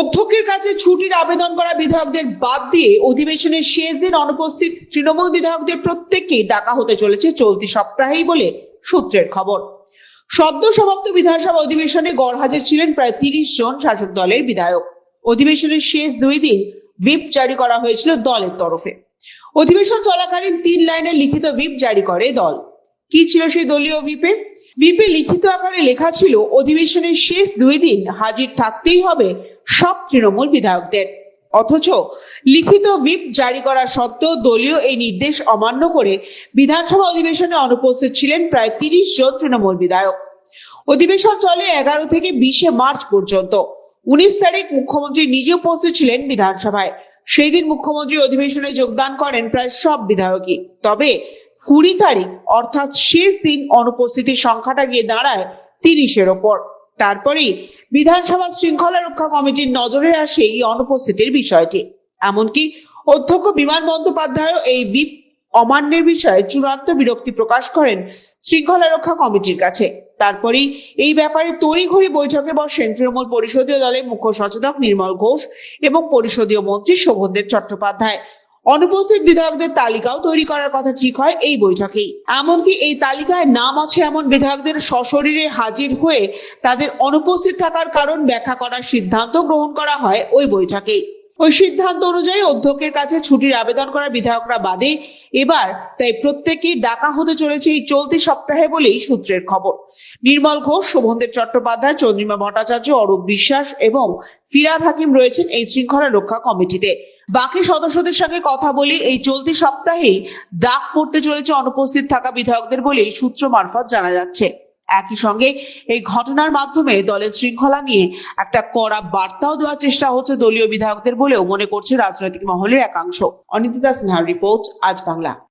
অধ্যক্ষের কাছে ছুটির আবেদন করা বিধায়কদের বাদ দিয়ে অধিবেশনের শেষ দিন অনুপস্থিত তৃণমূল বিধায়কদের প্রত্যেককেই ডাকা হতে চলেছে চলতি সপ্তাহেই বলে সূত্রের খবর। সদ্য সমাপ্ত বিধানসভা অধিবেশনে গড় হাজির ছিলেন প্রায় তিরিশ জন শাসক দলের বিধায়ক। অধিবেশনের শেষ দুই দিন হুইপ জারি করা হয়েছিল দলের তরফে। অধিবেশন চলাকালীন তিন লাইনের লিখিত হুইপ জারি করে দল। কি ছিল সেই দলীয় হুইপে হুইপে লিখিত আকারে লেখা ছিল, অধিবেশনের শেষ দুই দিন হাজির থাকতেই হবে সব তৃণমূল বিধায়কদের। অথচ লিখিত হুইপ জারি করা সত্ত্বেও দলীয় এই নির্দেশ অমান্য করে বিধানসভা অধিবেশনে অনুপস্থিত ছিলেন প্রায় তিরিশ জন তৃণমূল বিধায়ক। অধিবেশন চলে এগারো থেকে বিশে মার্চ পর্যন্ত। উনিশ তারিখ মুখ্যমন্ত্রী নিজে উপস্থিত ছিলেন বিধানসভায়। সেই দিন মুখ্যমন্ত্রী অধিবেশনে যোগদান করেন প্রায় সব বিধায়কই। তবে কুড়ি তারিখ অর্থাৎ শেষ দিন অনুপস্থিতির সংখ্যাটা গিয়ে দাঁড়ায় তিরিশের ওপর। তারপরেই বিধানসভা শৃঙ্খলা রক্ষা কমিটির নজরে আসে এই অনুপস্থিতির বিষয়টি। এমনকি অধ্যক্ষ বিমান বন্দ্যোপাধ্যায়ও এই বিপ অমান্যের বিষয়ে চূড়ান্ত বিরক্তি প্রকাশ করেন শৃঙ্খলা রক্ষা কমিটির কাছে। তারপরেই এই ব্যাপারে তড়িঘড়ি বৈঠকে বসেন তৃণমূল পরিষদীয় দলের মুখ্য সচেতক নির্মল ঘোষ এবং পরিষদীয় মন্ত্রী শোভনদেব চট্টোপাধ্যায়। অনুপস্থিত বিধায়কদের তালিকাও তৈরি করার কথা ঠিক হয় এই বৈঠকেই। এমনকি এই তালিকায় নাম আছে এমন বিধায়কদের সশরীরে হাজির হয়ে তাদের অনুপস্থিত থাকার কারণ ব্যাখ্যা করার সিদ্ধান্ত গ্রহণ করা হয় ওই বৈঠকেই। ওই সিদ্ধান্ত অনুযায়ী অধ্যক্ষের কাছে ছুটির আবেদন করা বিধায়করা বাদে এবার তাই প্রত্যেকেই ডাকা হতে চলেছে এই চলতি সপ্তাহে বলেই সূত্রের খবর। নির্মল ঘোষ, শোভনদেব চট্টোপাধ্যায়, চন্দ্রিমা ভট্টাচার্য, অরূপ বিশ্বাস এবং ফিরাদ হাকিম রয়েছেন এই শৃঙ্খলা রক্ষা কমিটিতে। বাকি সদস্যদের সঙ্গে কথা বলে এই চলতি সপ্তাহেই ডাক পড়তে চলেছে অনুপস্থিত থাকা বিধায়কদের বলেই সূত্র মারফত জানা যাচ্ছে। একই সঙ্গে এই ঘটনার মাধ্যমে দলের শৃঙ্খলা নিয়ে একটা কড়া বার্তাও দেওয়ার চেষ্টা হচ্ছে দলীয় বিধায়কদের বলেও মনে করছে রাজনৈতিক মহলের একাংশ। অনিন্দিতা সিনহার রিপোর্ট, আজ বাংলা।